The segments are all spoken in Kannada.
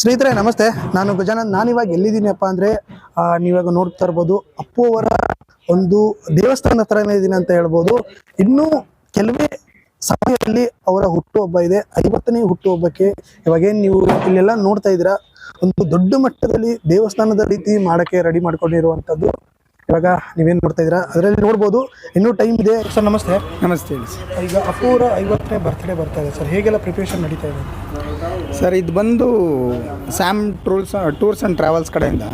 ಸ್ನೇಹಿತರೆ ನಮಸ್ತೆ. ನಾನು ಗಜಾನಂದ್ ನಾನಿವಾಗ ಎಲ್ಲಿದ್ದೀನಪ್ಪ ಅಂದರೆ ನೀವಾಗ ನೋಡ್ತಾ ಇರ್ಬೋದು ಅಪ್ಪು ಅವರ ಒಂದು ದೇವಸ್ಥಾನ ಹತ್ರನೇ ಇದ್ದೀನಿ ಅಂತ ಹೇಳ್ಬೋದು. ಇನ್ನೂ ಕೆಲವೇ ಸಮಯದಲ್ಲಿ ಅವರ ಹುಟ್ಟುಹಬ್ಬ ಇದೆ. ಐವತ್ತನೇ ಹುಟ್ಟುಹಬ್ಬಕ್ಕೆ ಇವಾಗೇನು ನೀವು ಇಲ್ಲೆಲ್ಲ ನೋಡ್ತಾ ಇದ್ದೀರಾ? ಒಂದು ದೊಡ್ಡ ಮಟ್ಟದಲ್ಲಿ ದೇವಸ್ಥಾನದ ರೀತಿ ಮಾಡಕ್ಕೆ ರೆಡಿ ಮಾಡ್ಕೊಂಡಿರುವಂಥದ್ದು. ಇವಾಗ ನೀವೇನು ನೋಡ್ತಾ ಇದ್ದೀರಾ? ಅದರಲ್ಲಿ ನೋಡ್ಬೋದು. ಇನ್ನೂ ಟೈಮ್ ಇದೆ. ಸರ್ ನಮಸ್ತೆ. ನಮಸ್ತೆ. ಈಗ ಅಪ್ಪು ಅವರ ಐವತ್ತನೇ ಬರ್ತ್ಡೇ ಬರ್ತಾ ಇದೆ ಸರ್. ಹೇಗೆಲ್ಲ ಪ್ರಿಪ್ರೇಷನ್ ನಡೀತಾ ಇದೆ? ಸರ್, ಇದು ಬಂದು Sam tours tours and travels ಕಡೆಯಿಂದ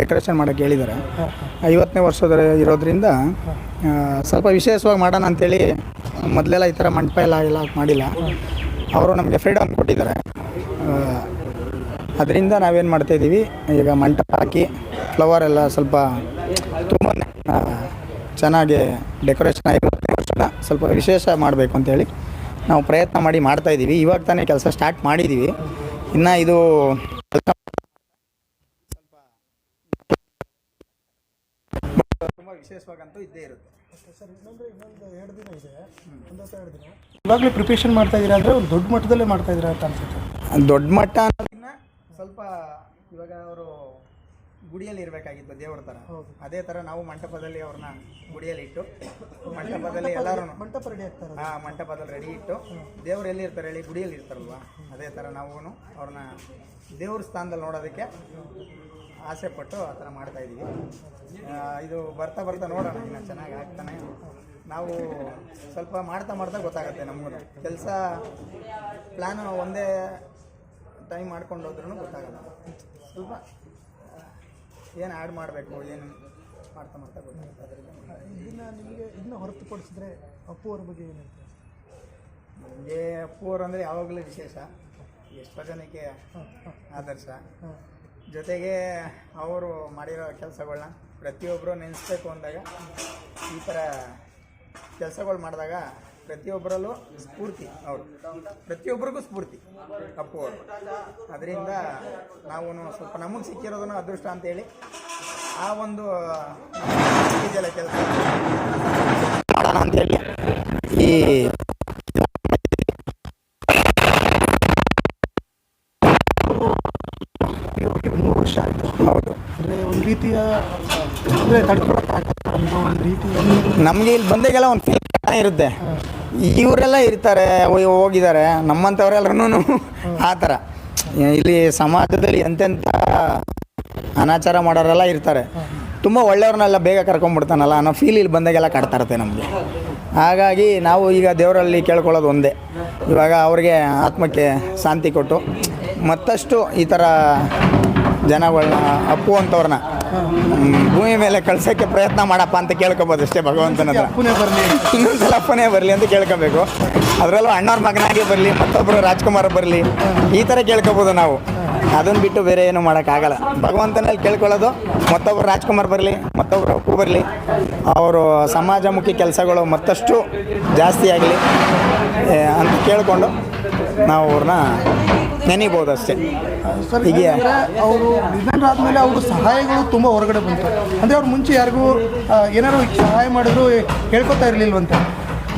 ಡೆಕೋರೇಷನ್ ಮಾಡೋಕ್ಕೆ ಹೇಳಿದ್ದಾರೆ. ಐವತ್ತನೇ ವರ್ಷದ ಇರೋದ್ರಿಂದ ಸ್ವಲ್ಪ ವಿಶೇಷವಾಗಿ ಮಾಡೋಣ ಅಂಥೇಳಿ ಮೊದಲೆಲ್ಲ ಈ ಥರ ಮಂಟಪ ಎಲ್ಲ ಎಲ್ಲ ಮಾಡಿಲ್ಲ. ಅವರು ನಮಗೆ ಫ್ರೀಡಮ್ ಕೊಟ್ಟಿದ್ದಾರೆ. ಅದರಿಂದ ನಾವೇನು ಮಾಡ್ತಾಯಿದ್ದೀವಿ ಈಗ ಮಂಟಪ ಹಾಕಿ, ಫ್ಲವರ್ ಎಲ್ಲ ಸ್ವಲ್ಪ ತುಂಬ ಚೆನ್ನಾಗಿ ಡೆಕೋರೇಷನ್ ಐವತ್ತನೇ ವರ್ಷದ ಸ್ವಲ್ಪ ವಿಶೇಷ ಮಾಡಬೇಕು ಅಂತೇಳಿ ನಾವು ಪ್ರಯತ್ನ ಮಾಡಿ ಮಾಡ್ತಾ ಇದ್ದೀವಿ. ಇವಾಗ ತಾನೇ ಕೆಲಸ ಸ್ಟಾರ್ಟ್ ಮಾಡಿದ್ದೀವಿ ಇನ್ನು ಇದು ತುಂಬ ವಿಶೇಷವಾಗಂತೂ ಇದ್ದೇ ಇರುತ್ತೆ. ಸರ್ ಇನ್ನೊಂದು ಇನ್ನೊಂದು ಎರಡು ದಿನ ಇದೆ. ಒಂದು ಅಥವಾ ಎರಡು ದಿನ. ಇವಾಗಲೇ ಪ್ರಿಪ್ರೇಷನ್ ಮಾಡ್ತಾ ಇದ್ದೀರಾ ಅಂದರೆ ಒಂದು ದೊಡ್ಡ ಮಟ್ಟದಲ್ಲೇ ಮಾಡ್ತಾ ಇದ್ದೀರಾ ಅಂತ ಅನ್ಸುತ್ತೆ. ದೊಡ್ಡ ಮಟ್ಟ ಅನ್ನೋದನ್ನ ಸ್ವಲ್ಪ ಇವಾಗ ಅವರು ಗುಡಿಯಲ್ಲಿ ಇರಬೇಕಾಗಿತ್ತು ದೇವ್ರ ಥರ. ಅದೇ ಥರ ನಾವು ಮಂಟಪದಲ್ಲಿ ಅವ್ರನ್ನ ಗುಡಿಯಲ್ಲಿ ಇಟ್ಟು ಮಂಟಪದಲ್ಲಿ ಎಲ್ಲರೂ ಮಂಟಪ ರೆಡಿ ಆಗ್ತಾರೆ ಹಾಂ ಮಂಟಪದಲ್ಲಿ ರೆಡಿ ಇಟ್ಟು ದೇವ್ರು ಎಲ್ಲಿ ಇರ್ತಾರೆ ಹೇಳಿ ಗುಡಿಯಲ್ಲಿ ಇರ್ತಾರಲ್ವ? ಅದೇ ಥರ ನಾವು ಅವ್ರನ್ನ ದೇವ್ರ ಸ್ಥಾನದಲ್ಲಿ ನೋಡೋದಕ್ಕೆ ಆಸೆ ಪಟ್ಟು ಆ ಥರ ಮಾಡ್ತಾ ಇದ್ದೀವಿ ಇದು ಬರ್ತಾ ಬರ್ತಾ ನೋಡೋಣ ಇನ್ನು ಚೆನ್ನಾಗಿ ಆಗ್ತಾನೆ. ನಾವು ಸ್ವಲ್ಪ ಮಾಡ್ತಾ ಮಾಡ್ತಾ ಗೊತ್ತಾಗುತ್ತೆ ನಮಗೂ ಕೆಲಸ ಪ್ಲ್ಯಾನು ಒಂದೇ ಟೈಮ್ ಮಾಡ್ಕೊಂಡು ಹೋದ್ರೂ ಗೊತ್ತಾಗಲ್ಲ ಸ್ವಲ್ಪ ಏನು ಆ್ಯಡ್ ಮಾಡಬೇಕು ಏನು ಮಾಡ್ತಾ ಮಾಡ್ತಾ ಗೊತ್ತಾಗುತ್ತೆ ಅದರಿಂದ ಇದನ್ನ ನಿಮಗೆ ಇದನ್ನ ಹೊರತುಪಡಿಸಿದ್ರೆ ಅಪ್ಪು ಅವ್ರ ಬಗ್ಗೆ ಏನು ಹೇಳ್ತೀರಾ? ನಮಗೆ ಅಪ್ಪುವರು ಅಂದರೆ ಯಾವಾಗಲೂ ವಿಶೇಷ. ಎಷ್ಟೋ ಜನಕ್ಕೆ ಆದರ್ಶ. ಜೊತೆಗೆ ಅವರು ಮಾಡಿರೋ ಕೆಲಸಗಳನ್ನ ಪ್ರತಿಯೊಬ್ಬರು ನೆನೆಸ್ಬೇಕು ಅಂದಾಗ ಈ ಥರ ಕೆಲಸಗಳು ಮಾಡಿದಾಗ ಪ್ರತಿಯೊಬ್ಬರಲ್ಲೂ ಸ್ಫೂರ್ತಿ ಅವರು ಪ್ರತಿಯೊಬ್ಬರಿಗೂ ಸ್ಫೂರ್ತಿ ಅಪ್ಪು ಅವರು. ಅದರಿಂದ ನಾವು ಸ್ವಲ್ಪ ನಮಗೆ ಸಿಕ್ಕಿರೋದನ್ನು ಅದೃಷ್ಟ ಅಂತೇಳಿ ಆ ಒಂದು ಇದೆಲ್ಲ ಕೆಲಸ ಮಾಡೋಣ ಅಂತೇಳಿ ಈ ಮೂರು ವರ್ಷ ಆಯಿತು. ಹೌದು. ಅಂದರೆ ಒಂದು ರೀತಿಯ ಅಂದರೆ ತಡ್ಕೊಳಕ್ಕಾಗಲ್ಲ ಅನ್ನೋ ಒಂದು ರೀತಿಯ ನಮಗೆ ಇಲ್ಲಿ ಬಂದಾಗೆಲ್ಲ ಒಂದು ಫೀಲ್ ಇರುತ್ತೆ. ಇವರೆಲ್ಲ ಇರ್ತಾರೆ ಹೋಗಿದ್ದಾರೆ. ನಮ್ಮಂಥವ್ರೆಲ್ಲರೂ ಆ ಥರ. ಇಲ್ಲಿ ಸಮಾಜದಲ್ಲಿ ಎಂತೆಂಥ ಅನಾಚಾರ ಮಾಡೋರೆಲ್ಲ ಇರ್ತಾರೆ. ತುಂಬ ಒಳ್ಳೆಯವ್ರನ್ನೆಲ್ಲ ಬೇಗ ಕರ್ಕೊಂಡ್ಬಿಡ್ತಾನಲ್ಲ ಅನ್ನೋ ಫೀಲ್ ಇಲ್ಲಿ ಬಂದಾಗೆಲ್ಲ ಕಾಡ್ತಾ ಇರುತ್ತೆ ನಮಗೆ. ಹಾಗಾಗಿ ನಾವು ಈಗ ದೇವರಲ್ಲಿ ಕೇಳ್ಕೊಳ್ಳೋದು ಒಂದೇ. ಇವಾಗ ಅವ್ರಿಗೆ ಆತ್ಮಕ್ಕೆ ಶಾಂತಿ ಕೊಟ್ಟು ಮತ್ತಷ್ಟು ಈ ಥರ ಜನಗಳನ್ನ ಅಪ್ಪು ಅಂಥವ್ರನ್ನ ಹ್ಮ್, ಭೂಮಿ ಮೇಲೆ ಕಳ್ಸೋಕ್ಕೆ ಪ್ರಯತ್ನ ಮಾಡಪ್ಪ ಅಂತ ಕೇಳ್ಕೊಬೋದು ಅಷ್ಟೇ ಭಗವಂತನ ಇನ್ನೊಂದ್ಸಲ ಅಪ್ಪನೇ ಬರಲಿ. ಅಂತ ಕೇಳ್ಕೊಬೇಕು. ಅದರಲ್ಲೂ ಅಣ್ಣವ್ರ ಮಗನಾಗೆ ಬರಲಿ ಮತ್ತೊಬ್ಬರು ರಾಜ್ಕುಮಾರ್ ಬರಲಿ ಈ ಥರ ಕೇಳ್ಕೊಬೋದು ನಾವು. ಅದನ್ನು ಬಿಟ್ಟು ಬೇರೆ ಏನು ಮಾಡೋಕ್ಕಾಗಲ್ಲ. ಭಗವಂತನಲ್ಲಿ ಕೇಳ್ಕೊಳ್ಳೋದು ಮತ್ತೊಬ್ಬರು ರಾಜ್ಕುಮಾರ್ ಬರಲಿ ಮತ್ತೊಬ್ಬರು ಅಪ್ಪು ಬರಲಿ. ಅವರು ಸಮಾಜಮುಖಿ ಕೆಲಸಗಳು ಮತ್ತಷ್ಟು ಜಾಸ್ತಿ ಆಗಲಿ ಅಂತ ಕೇಳಿಕೊಂಡು ನಾವು ಅವ್ರನ್ನ ನೆನಿಬೋದು ಅಷ್ಟೇ. ಹೀಗೆ. ಅವರು ಆದಮೇಲೆ ಅವರು ಸಹಾಯಗಳು ತುಂಬ ಹೊರಗಡೆ ಬಂತು. ಅಂದರೆ ಅವ್ರು ಮುಂಚೆ ಯಾರಿಗೂ ಏನಾದ್ರು ಸಹಾಯ ಮಾಡಿದ್ರು ಹೇಳ್ಕೊತಾ ಇರಲಿಲ್ವಂತೆ?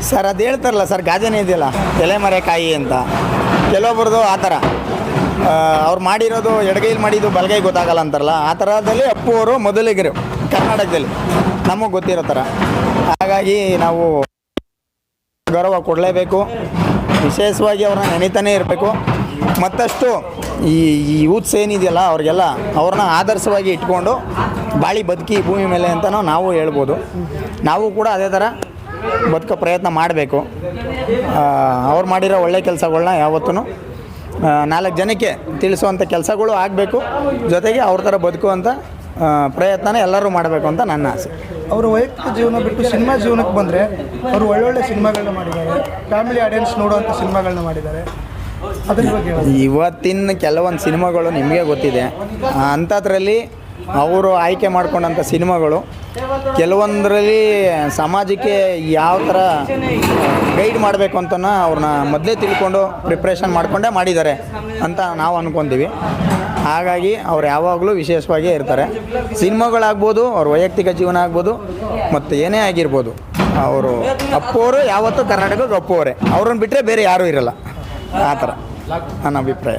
ಸರ್ ಅದು ಹೇಳ್ತಾರಲ್ಲ ಸರ್ ಗಾಜನೇ ಇದೆಯಲ್ಲ ತಲೆಮರೆಕಾಯಿ ಅಂತ. ಕೆಲವೊಬ್ರದ್ದು ಆ ಥರ. ಅವ್ರು ಮಾಡಿರೋದು ಎಡಗೈಲಿ ಮಾಡಿದ್ದು ಬಲಗೈ ಗೊತ್ತಾಗಲ್ಲ ಅಂತಾರಲ್ಲ ಆ ಥರದಲ್ಲಿ ಅಪ್ಪು ಅವರು ಮೊದಲಿಗರು ಕರ್ನಾಟಕದಲ್ಲಿ. ನಮಗೆ ಗೊತ್ತಿರೋ ಥರ. ಹಾಗಾಗಿ ನಾವು ಗೌರವ ಕೊಡಲೇಬೇಕು. ವಿಶೇಷವಾಗಿ ಅವ್ರನ್ನ ನೆನೀತಾನೇ ಇರಬೇಕು. ಮತ್ತಷ್ಟು ಈ ಈ ಯೂತ್ಸ್ ಏನಿದೆಯಲ್ಲ, ಅವ್ರಿಗೆಲ್ಲ ಅವ್ರನ್ನ ಆದರ್ಶವಾಗಿ ಇಟ್ಕೊಂಡು ಬಾಳಿ ಬದುಕಿ ಭೂಮಿ ಮೇಲೆ ಅಂತಲೂ ನಾವು ಹೇಳ್ಬೋದು. ನಾವು ಕೂಡ ಅದೇ ಥರ ಬದುಕೋ ಪ್ರಯತ್ನ ಮಾಡಬೇಕು. ಅವ್ರು ಮಾಡಿರೋ ಒಳ್ಳೆ ಕೆಲಸಗಳನ್ನ ಯಾವತ್ತೂ ನಾಲ್ಕು ಜನಕ್ಕೆ ತಿಳಿಸುವಂಥ ಕೆಲಸಗಳು ಆಗಬೇಕು. ಜೊತೆಗೆ ಅವ್ರ ಥರ ಬದುಕುವಂಥ ಪ್ರಯತ್ನ ಎಲ್ಲರೂ ಮಾಡಬೇಕು ಅಂತ ನನ್ನ ಆಸೆ. ಅವರು ವೈಯಕ್ತಿಕ ಜೀವನ ಬಿಟ್ಟು ಸಿನಿಮಾ ಜೀವನಕ್ಕೆ ಬಂದರೆ ಅವರು ಒಳ್ಳೊಳ್ಳೆ ಸಿನಿಮಾಗಳನ್ನ ಮಾಡಿದ್ದಾರೆ. ಫ್ಯಾಮಿಲಿ ಆಡಿಯನ್ಸ್ ನೋಡುವಂಥ ಸಿನಿಮಾಗಳನ್ನ ಮಾಡಿದ್ದಾರೆ. ಇವತ್ತಿನ ಕೆಲವೊಂದು ಸಿನಿಮಾಗಳು ನಿಮಗೆ ಗೊತ್ತಿದೆ. ಅಂಥದ್ರಲ್ಲಿ ಅವರು ಆಯ್ಕೆ ಮಾಡ್ಕೊಂಡಂಥ ಸಿನಿಮಾಗಳು. ಕೆಲವೊಂದರಲ್ಲಿ ಸಮಾಜಕ್ಕೆ ಯಾವ ಥರ ಗೈಡ್ ಮಾಡಬೇಕು ಅಂತ ಅವ್ರನ್ನ ಮೊದಲೇ ತಿಳ್ಕೊಂಡು ಪ್ರಿಪ್ರೇಷನ್ ಮಾಡಿಕೊಂಡೇ ಮಾಡಿದ್ದಾರೆ ಅಂತ ನಾವು ಅಂದ್ಕೊತೀವಿ ಹಾಗಾಗಿ ಅವ್ರು ಯಾವಾಗಲೂ ವಿಶೇಷವಾಗೇ ಇರ್ತಾರೆ. ಸಿನಿಮಾಗಳಾಗ್ಬೋದು, ಅವ್ರ ವೈಯಕ್ತಿಕ ಜೀವನ ಆಗ್ಬೋದು, ಮತ್ತು ಏನೇ ಆಗಿರ್ಬೋದು, ಅವರು ಅಪ್ಪೋರು ಯಾವತ್ತೂ ಕರ್ನಾಟಕಕ್ಕೆ ಅಪ್ಪೋರೆ ಅವ್ರನ್ನ ಬಿಟ್ಟರೆ ಬೇರೆ ಯಾರೂ ಇರಲ್ಲ. ಆ ಥರ ನನ್ನ ಅಭಿಪ್ರಾಯ.